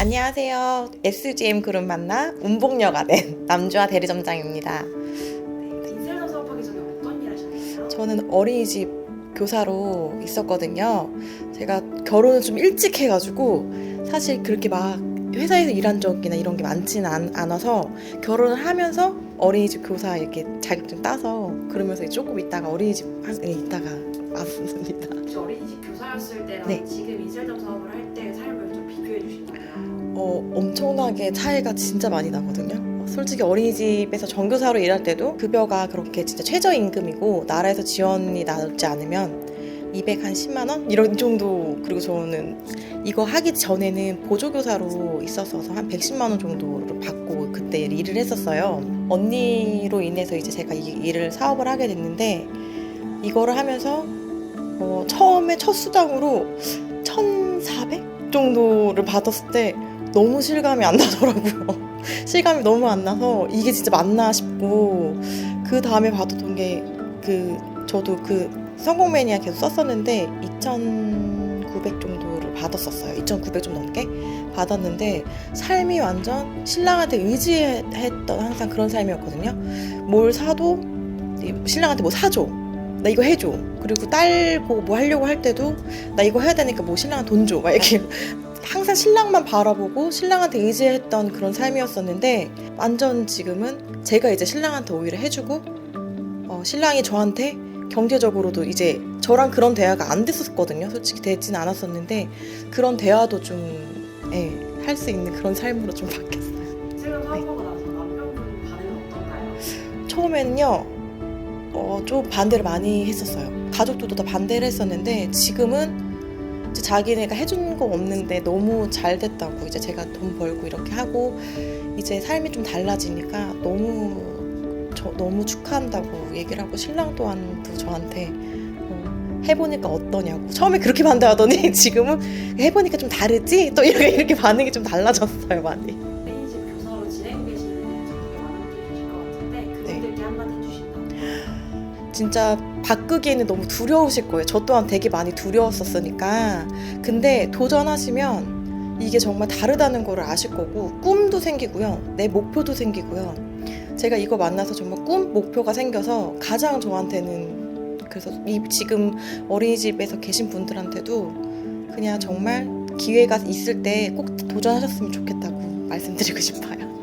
안녕하세요. SGM 그룹 만나 운봉녀가 된 남주아 대리점장입니다. 인셀점 사업하기 전에 어떤 일 하셨나요? 저는 어린이집 교사로 있었거든요. 제가 결혼을 좀 일찍 해가지고 사실 그렇게 막 회사에서 일한 적이나 이런 게 많지는 않, 않아서 결혼을 하면서 어린이집 교사 이렇게 자격증 따서 그러면서 조금 있다가 어린이집 에 있다가 왔습니다. 어린이집 교사였을 때랑 네. 지금 인셀점 사업을 할때 어, 엄청나게 차이가 진짜 많이 나거든요. 솔직히 어린이집에서 전교사로 일할 때도 급여가 그렇게 진짜 최저임금이고 나라에서 지원이 나지 않으면 200한 10만 원 이런 정도 그리고 저는 이거 하기 전에는 보조교사로 있었어서 한 110만 원 정도를 받고 그때 일을 했었어요. 언니로 인해서 이제 제가 이 일을 사업을 하게 됐는데 이거를 하면서 어, 처음에 첫 수당으로 1,400 정도를 받았을 때 너무 실감이 안 나더라고요. 실감이 너무 안 나서 이게 진짜 맞나 싶고 그 다음에 받았던 게 그 저도 그 성공 매니아 계속 썼었는데 2,900 정도를 받았었어요. 2,900 좀 넘게 받았는데 삶이 완전 신랑한테 의지했던 항상 그런 삶이었거든요. 뭘 사도 신랑한테 뭐 사줘. 나 이거 해줘. 그리고 딸 보고 뭐 하려고 할 때도 나 이거 해야 되니까 뭐 신랑한 돈 줘. 막 이렇게 항상 신랑만 바라보고 신랑한테 의지했던 그런 삶이었었는데 완전 지금은 제가 이제 신랑한테 오히려 해주고 어, 신랑이 저한테 경제적으로도 이제 저랑 그런 대화가 안 됐었거든요. 솔직히 되진 않았었는데 그런 대화도 좀 예, 할수 있는 그런 삶으로 좀 바뀌었어요. 인셀점 사업하고 나서 남편분 반응은 어떤가요? 처음에는요, 어, 좀 반대를 많이 했었어요. 가족들도 다 반대를 했었는데, 지금은 이제 자기네가 해준 거 없는데 너무 잘 됐다고, 이제 제가 돈 벌고 이렇게 하고, 이제 삶이 좀 달라지니까 너무, 저, 너무 축하한다고 얘기를 하고, 신랑 또한도 저한테, 어, 해보니까 어떠냐고. 처음에 그렇게 반대하더니, 지금은 해보니까 좀 다르지? 또 이렇게, 이렇게 반응이 좀 달라졌어요, 많이. 어린이집 교사로 진행 계시는 되게 많은 분들이 계실 것 같은데 네. 그분들께 한마디 해주신다면 진짜 바꾸기에는 너무 두려우실 거예요. 저 또한 되게 많이 두려웠었으니까. 근데 도전하시면 이게 정말 다르다는 거를 아실 거고, 꿈도 생기고요. 내 목표도 생기고요. 제가 이거 만나서 정말 꿈, 목표가 생겨서 가장 저한테는 그래서 이 지금 어린이집에서 계신 분들한테도 그냥 정말 기회가 있을 때 꼭 도전하셨으면 좋겠다고 말씀드리고 싶어요.